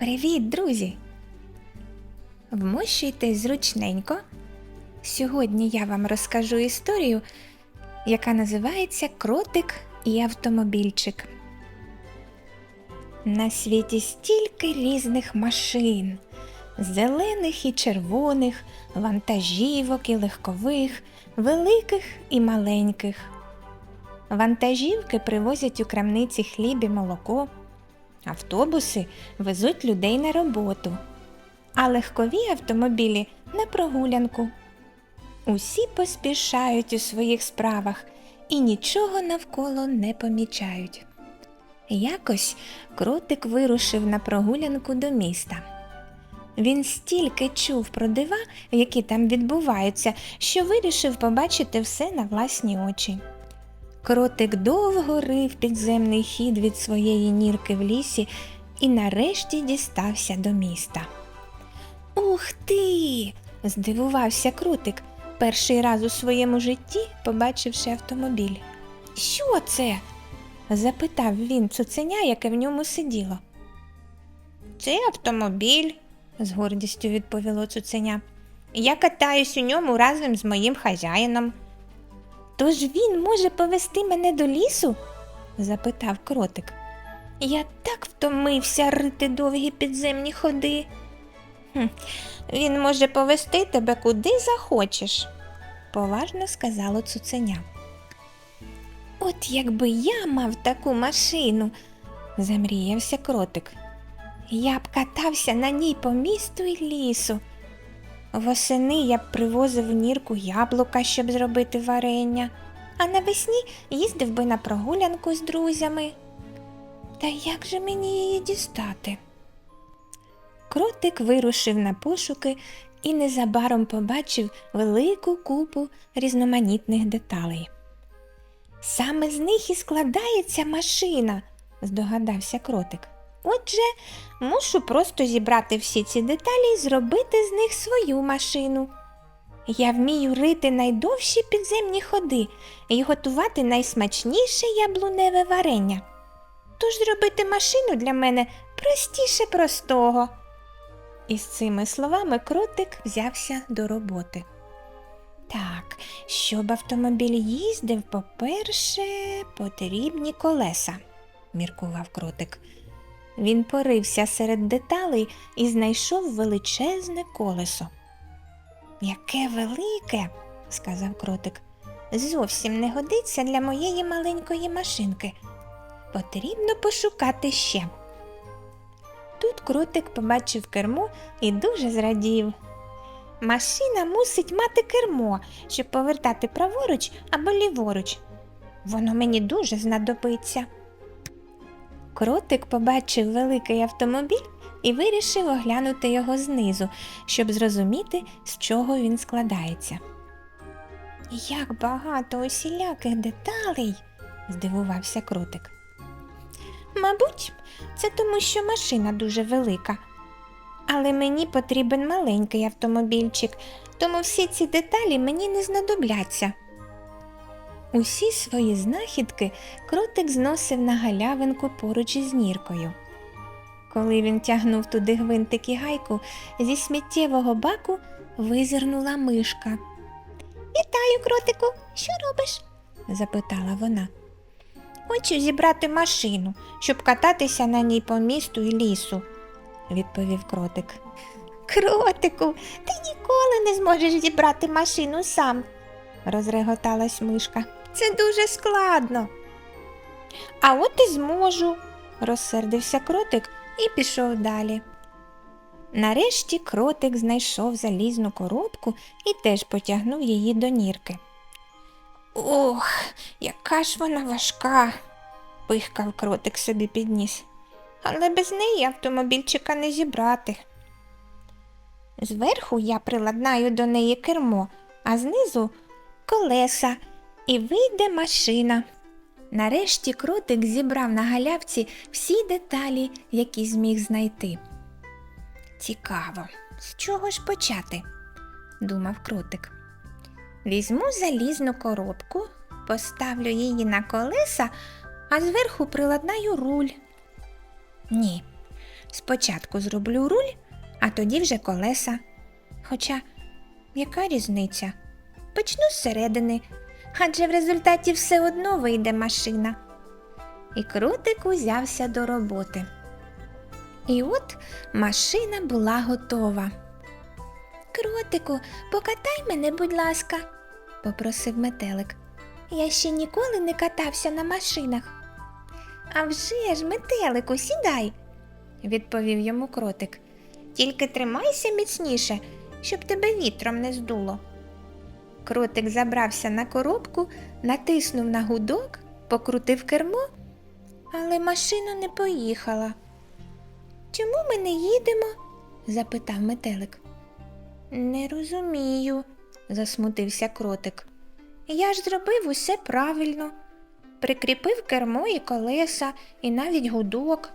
Привіт, друзі! Вмощуйтесь зручненько. Сьогодні я вам розкажу історію, яка називається Кротик і автомобільчик. На світі стільки різних машин, зелених і червоних, вантажівок і легкових, великих і маленьких. Вантажівки привозять у крамниці хліб і молоко, автобуси везуть людей на роботу, а легкові автомобілі на прогулянку. Усі поспішають у своїх справах і нічого навколо не помічають. Якось кротик вирушив на прогулянку до міста. Він стільки чув про дива, які там відбуваються, що вирішив побачити все на власні очі. Кротик довго рив підземний хід від своєї нірки в лісі і нарешті дістався до міста. Ух ти! здивувався кротик, перший раз у своєму житті побачивши автомобіль. Що це? запитав він цуценя, яке в ньому сиділо. Це автомобіль, з гордістю відповіло цуценя. Я катаюсь у ньому разом з моїм хазяїном. Тож він може повести мене до лісу? запитав кротик. Я так втомився рити довгі підземні ходи. «Хм, Він може повести тебе куди захочеш, поважно сказало цуценя. От якби я мав таку машину, замріявся кротик. Я б катався на ній по місту і лісу. Восени я б привозив у нірку яблука, щоб зробити варення, а навесні їздив би на прогулянку з друзями. Та як же мені її дістати? Кротик вирушив на пошуки і незабаром побачив велику купу різноманітних деталей. Саме з них і складається машина, здогадався кротик. Отже, мушу просто зібрати всі ці деталі і зробити з них свою машину. Я вмію рити найдовші підземні ходи і готувати найсмачніше яблуневе варення. Тож зробити машину для мене простіше простого. І з цими словами кротик взявся до роботи. Так, щоб автомобіль їздив, по-перше, потрібні колеса, міркував кротик. Він порився серед деталей і знайшов величезне колесо. Яке велике, сказав кротик, зовсім не годиться для моєї маленької машинки. Потрібно пошукати ще. Тут кротик побачив кермо і дуже зрадів. Машина мусить мати кермо, щоб повертати праворуч або ліворуч. Воно мені дуже знадобиться. Кротик побачив великий автомобіль і вирішив оглянути його знизу, щоб зрозуміти, з чого він складається. Як багато усіляких деталей, здивувався кротик. Мабуть, це тому, що машина дуже велика. Але мені потрібен маленький автомобільчик, тому всі ці деталі мені не знадобляться. Усі свої знахідки кротик зносив на галявинку поруч із ніркою. Коли він тягнув туди гвинтик і гайку, зі сміттєвого баку визирнула мишка. Вітаю, кротику, що робиш? запитала вона. Хочу зібрати машину, щоб кататися на ній по місту і лісу, відповів кротик. Кротику, ти ніколи не зможеш зібрати машину сам, розреготалась мишка. Це дуже складно. А от і зможу, розсердився кротик і пішов далі. Нарешті кротик знайшов залізну коробку і теж потягнув її до нірки. Ох, яка ж вона важка, пихкав кротик собі під ніс. Але без неї автомобільчика не зібрати. Зверху я приладнаю до неї кермо, а знизу колеса, і вийде машина. Нарешті кротик зібрав на галявці всі деталі, які зміг знайти. Цікаво, з чого ж почати? думав кротик. Візьму залізну коробку, поставлю її на колеса, а зверху приладнаю руль. Ні, Спочатку зроблю руль, а тоді вже колеса. Хоча, яка різниця? Почну зсередини, адже в результаті все одно вийде машина. І крутик узявся до роботи. І от машина була готова. Кротику, покатай мене, будь ласка, попросив метелик. Я ще ніколи не катався на машинах. «А вже ж, метелику, сідай, відповів йому кротик. Тільки тримайся міцніше, щоб тебе вітром не здуло. Кротик забрався на коробку, натиснув на гудок, покрутив кермо, але машина не поїхала. Чому ми не їдемо? запитав метелик. Не розумію, засмутився кротик. Я ж зробив усе правильно. Прикріпив кермо і колеса, і навіть гудок.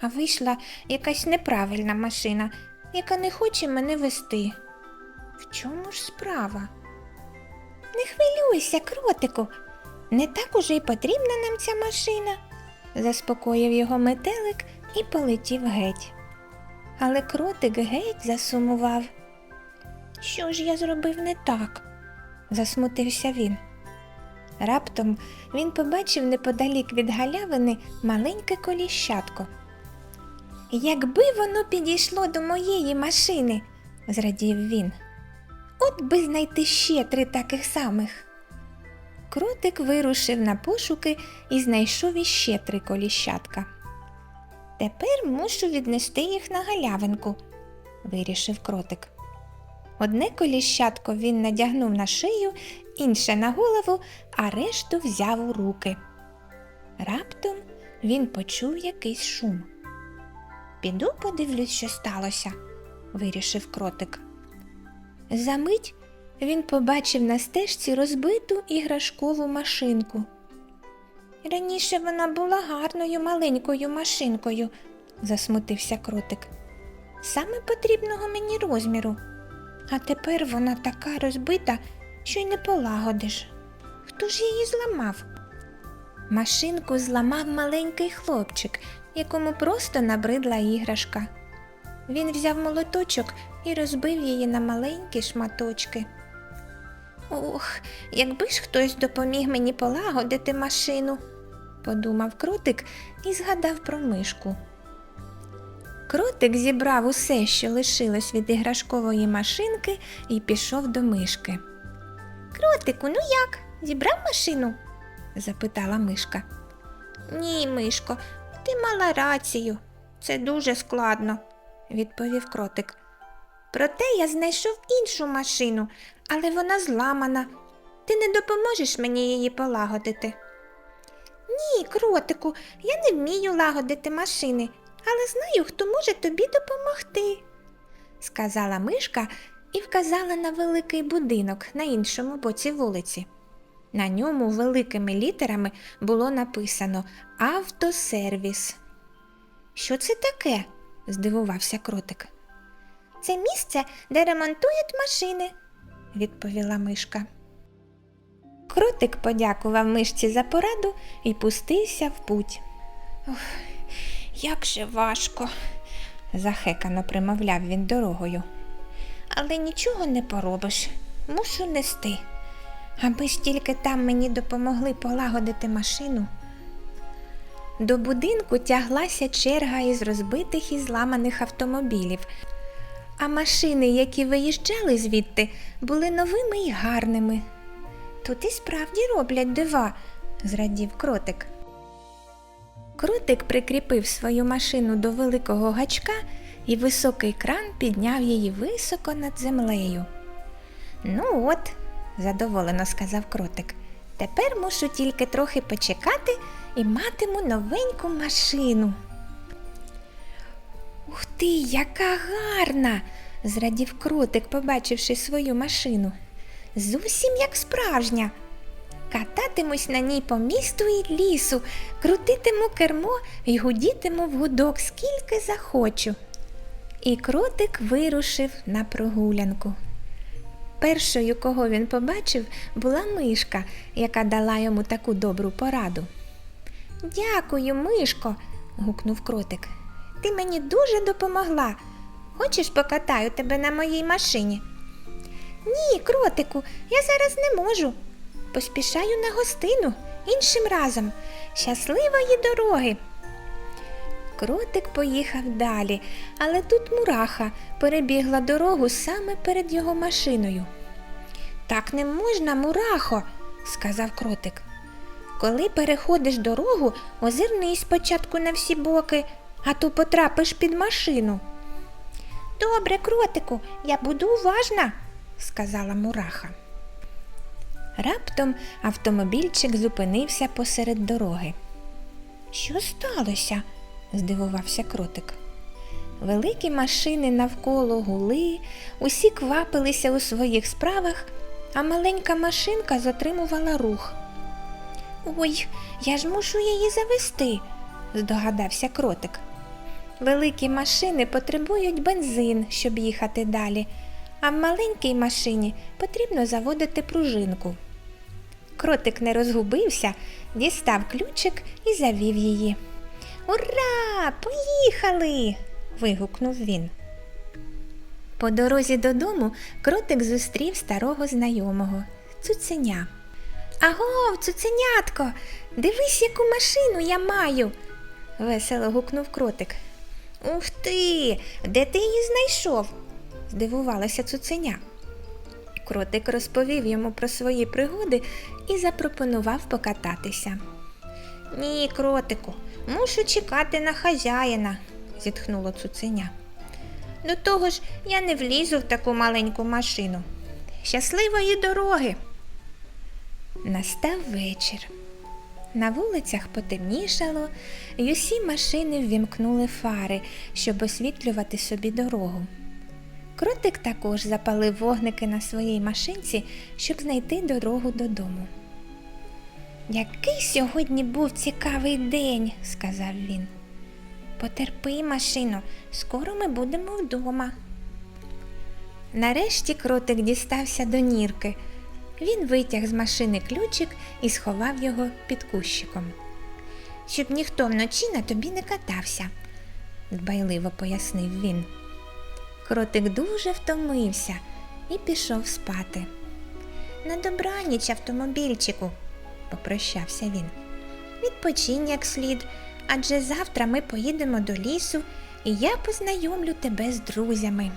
А вийшла якась неправильна машина, яка не хоче мене вести. В чому ж справа? Не хвилюйся, кротику, не так уже й потрібна нам ця машина, заспокоїв його метелик і полетів геть. Але кротик геть засумував. Що ж я зробив не так? засмутився він. Раптом він побачив неподалік від галявини маленьке коліщатко. Якби воно підійшло до моєї машини, зрадів він. От би знайти ще три таких самих. Кротик вирушив на пошуки і знайшов іще три коліщатка. Тепер мушу віднести їх на галявинку, вирішив кротик. Одне коліщатко він надягнув на шию, інше на голову, а решту взяв у руки. Раптом він почув якийсь шум. Піду подивлюсь, що сталося, вирішив кротик. Замить він побачив на стежці розбиту іграшкову машинку. Раніше вона була гарною маленькою машинкою, засмутився кротик. Саме потрібного мені розміру. А тепер вона така розбита, що й не полагодиш. Хто ж її зламав? Машинку зламав маленький хлопчик, якому просто набридла іграшка. Він взяв молоточок і розбив її на маленькі шматочки. Ох, якби ж хтось допоміг мені полагодити машину, подумав кротик і згадав про мишку. Кротик зібрав усе, що лишилось від іграшкової машинки, і пішов до мишки. Кротику, ну як? Зібрав машину? запитала мишка. Ні, мишко, ти мала рацію. Це дуже складно, відповів кротик. Проте я знайшов іншу машину, але вона зламана. Ти не допоможеш мені її полагодити. Ні, кротику, я не вмію лагодити машини, але знаю, хто може тобі допомогти, сказала мишка і вказала на великий будинок на іншому боці вулиці. На ньому великими літерами було написано Автосервіс. Що це таке? здивувався кротик. Це місце, де ремонтують машини, відповіла мишка. Кротик подякував мишці за пораду і пустився в путь. Ох, як же важко, захекано примовляв він дорогою. Але нічого не поробиш, мушу нести. Аби ж тільки там мені допомогли полагодити машину. До будинку тяглася черга із розбитих і зламаних автомобілів, а машини, які виїжджали звідти, були новими і гарними. Тут і справді роблять дива, зрадів кротик. Кротик прикріпив свою машину до великого гачка, і високий кран підняв її високо над землею. Ну от, задоволено сказав кротик. Тепер мушу тільки трохи почекати і матиму новеньку машину. Ух ти, яка гарна! зрадів кротик, побачивши свою машину. Зовсім як справжня. Кататимусь на ній по місту і лісу, крутитиму кермо і гудітиму в гудок, скільки захочу. І кротик вирушив на прогулянку. Першою, кого він побачив, була мишка, яка дала йому таку добру пораду. Дякую, мишко, гукнув кротик. Ти мені дуже допомогла. Хочеш покатаю тебе на моїй машині? Ні, кротику, я зараз не можу. Поспішаю на гостину іншим разом. Щасливої дороги. Кротик поїхав далі, але тут мураха перебігла дорогу саме перед його машиною. Так не можна, мурахо, сказав кротик. Коли переходиш дорогу, озирнись спочатку на всі боки, а то потрапиш під машину. Добре, кротику, я буду уважна, сказала мураха. Раптом автомобільчик зупинився посеред дороги. Що сталося? здивувався кротик. Великі машини навколо гули, усі квапилися у своїх справах, а маленька машинка затримувала рух. Ой, я ж мушу її завести, здогадався кротик. Великі машини потребують бензин, щоб їхати далі, а в маленькій машині потрібно заводити пружинку. Кротик не розгубився, дістав ключик і завів її. Ура! Поїхали! вигукнув він. По дорозі додому кротик зустрів старого знайомого цуценя. Агов, цуценятко, дивись, яку машину я маю. весело гукнув кротик. Ух ти, де ти її знайшов? здивувалася цуценя. Кротик розповів йому про свої пригоди і запропонував покататися. Ні, кротику, мушу чекати на хазяїна, зітхнуло цуценя. До того ж, я не влізу в таку маленьку машину. Щасливої дороги. Настав вечір. На вулицях потемнішало, і усі машини ввімкнули фари, щоб освітлювати собі дорогу. Кротик також запалив вогники на своїй машинці, щоб знайти дорогу додому. Який сьогодні був цікавий день, сказав він. Потерпи, машино, скоро ми будемо вдома. Нарешті кротик дістався до нірки. Він витяг з машини ключик і сховав його під кущиком. Щоб ніхто вночі на тобі не катався, дбайливо пояснив він. Кротик дуже втомився і пішов спати. На добраніч, автомобільчику, попрощався він. Відпочинь як слід, адже завтра ми поїдемо до лісу, і я познайомлю тебе з друзями.